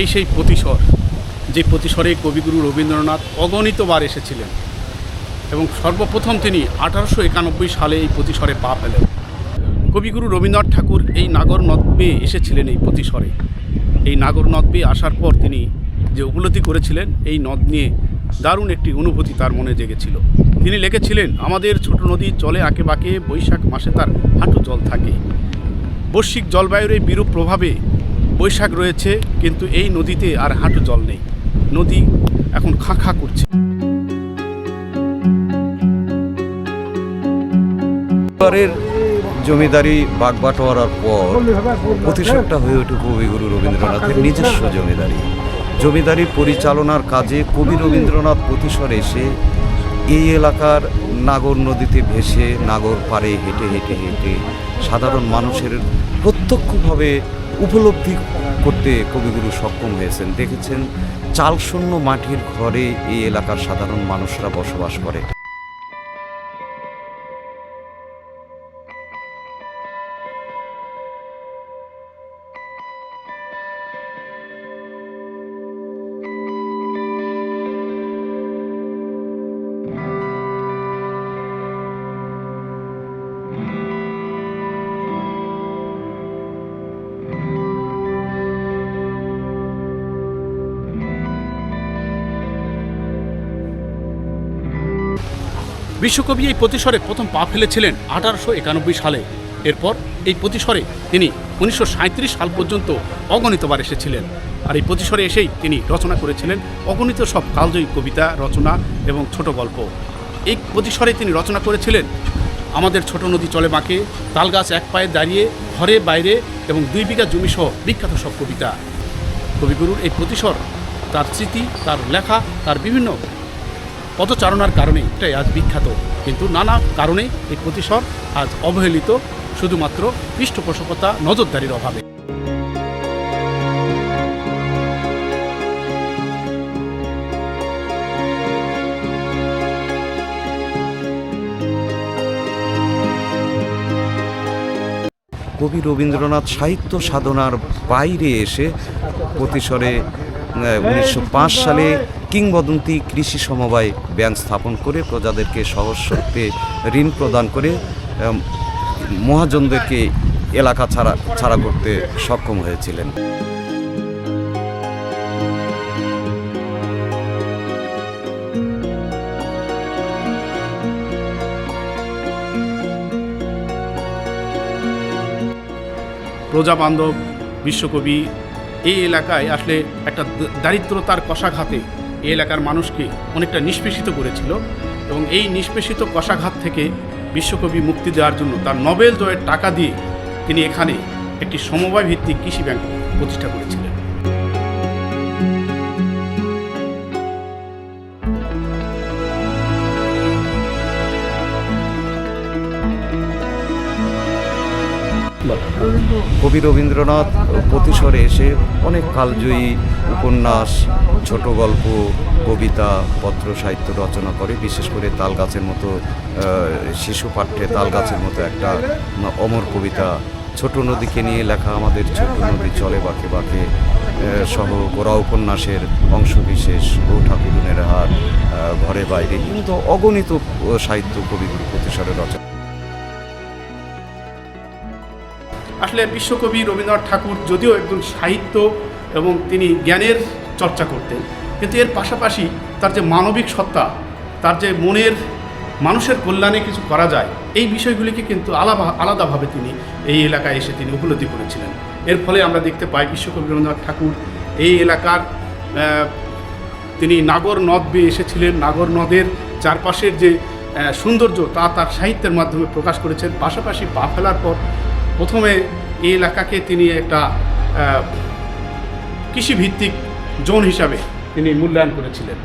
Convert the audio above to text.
এই সেই প্রতিসর যে প্রতিসরে কবিগুরু রবীন্দ্রনাথ অগণিতবার এসেছিলেন এবং সর্বপ্রথম তিনি আঠারোশো একানব্বই সালে এই প্রতিসরে পা ফেলেন। কবিগুরু রবীন্দ্রনাথ ঠাকুর এই নাগর নদ পেয়ে এসেছিলেন এই প্রতিসরে এই নাগর নদ পেয়ে আসার পর তিনি যে উপলব্ধি করেছিলেন, এই নদ নিয়ে দারুণ একটি অনুভূতি তার মনে জেগেছিল। তিনি লিখেছিলেন, আমাদের ছোট নদী চলে আঁকে বাঁকে, বৈশাখ মাসে তার হাঁটু জল থাকে। বৈশ্বিক জলবায়ুর এই বিরূপ প্রভাবে বৈশাখ রয়েছে, কিন্তু এই নদীতে আর হাঁটু জল নেই। নদী এখন খাঁ খাঁ করছে। জমিদারি বাগবাটোয়ারার পর প্রতিশোধটা হয়ে ওঠে কবিগুরু রবীন্দ্রনাথের নিজস্ব জমিদারি। জমিদারি পরিচালনার কাজে কবি রবীন্দ্রনাথ প্রতিশর এসে এই এলাকার নাগর নদীতে ভেসে নাগর পাড়ে হেঁটে হেঁটে হেঁটে সাধারণ মানুষের প্রত্যক্ষভাবে উপলব্ধি করতে কবিগুরু সক্ষম হয়েছেন। দেখেছেন, চালশূন্য মাটির ঘরে এই এলাকার সাধারণ মানুষরা বসবাস করে। বিশ্বকবি এই প্রতিসরে প্রথম পা ফেলেছিলেন আঠারোশো একানব্বই সালে। এরপর এই প্রতিসরে তিনি উনিশশো সাল পর্যন্ত অগণিতবার এসেছিলেন। আর এই প্রতিসরে এসেই তিনি রচনা করেছিলেন অগণিত সব কালজয়ী কবিতা, রচনা এবং ছোট গল্প। এই প্রতিসরে তিনি রচনা করেছিলেন, আমাদের ছোট নদী চলে বাঁকে তালগাছ এক পায়ে দাঁড়িয়ে, ঘরে, বাইরে এবং দুই বিঘা জমিসহ বিখ্যাত সব কবিতা। কবিগুরুর এই প্রতিসর তার স্মৃতি, তার লেখা, তার বিভিন্ন পদচারণার কারণে এটাই আজ বিখ্যাত। কিন্তু নানা কারণে এই প্রতিসর আজ অবহেলিত, শুধুমাত্র পৃষ্ঠপোষকতা নজরদারির অভাবে। কবি রবীন্দ্রনাথ সাহিত্য সাধনার বাইরে এসে প্রতিসরে উনিশশো পাঁচ সালে কিংবদন্তি কৃষি সমবায় ব্যাংক স্থাপন করে প্রজাদেরকে সহজ শর্তে ঋণ প্রদান করে মহাজনদেরকে এলাকা ছাড়া ছাড়া করতে সক্ষম হয়েছিলেন। প্রজাবান্ধব, বিশ্বকবি এই এলাকায় আসলে একটা দারিদ্রতার কষাঘাতে এই এলাকার মানুষকে অনেকটা নিষ্পেষিত করেছিল এবং এই নিষ্পেষিত কষাঘাত থেকে বিশ্বকবি মুক্তি দেওয়ার জন্য তার নবেল জয়ের টাকা দিয়ে তিনি এখানে একটি সমবায় ভিত্তিক কৃষি ব্যাংক প্রতিষ্ঠা করেছিলেন। কবি রবীন্দ্রনাথ প্রতিসরে এসে অনেক কালজয়ী উপন্যাস ছোট গল্প কবিতা পত্র সাহিত্য রচনা করে। বিশেষ করে তালগাছের মতো শিশু পাঠ্যে তালগাছের মতো একটা অমর কবিতা। ছোট নদীকে নিয়ে লেখা আমাদের ছোট নদী চলে বাঁকে বাঁকে সহ গোড়া উপন্যাসের অংশবিশেষ গৌ ঠাকুরুনের হাট আহ, ঘরে বাইরে। কিন্তু অগণিত সাহিত্য কবিগুরু প্রতিসরে রচনা আসলে বিশ্বকবি রবীন্দ্রনাথ ঠাকুর যদিও একজন সাহিত্য এবং তিনি জ্ঞানের চর্চা করতেন, কিন্তু এর পাশাপাশি তার যে মানবিক সত্তা, তার যে মনের, মানুষের কল্যাণে কিছু করা যায়, এই বিষয়গুলিকে কিন্তু আলাদা আলাদাভাবে তিনি এই এলাকায় এসে তিনি উপলব্ধি করেছিলেন। এর ফলে আমরা দেখতে পাই বিশ্বকবি রবীন্দ্রনাথ ঠাকুর এই এলাকার তিনি নাগর নদ বেয়ে এসেছিলেন। নাগর নদের চারপাশের যে সৌন্দর্য তা তার সাহিত্যের মাধ্যমে প্রকাশ করেছেন। পাশাপাশি পা ফেলার পর প্রথমে এই এলাকাকে তিনি একটা কৃষিভিত্তিক জোন হিসাবে তিনি মূল্যায়ন করেছিলেন।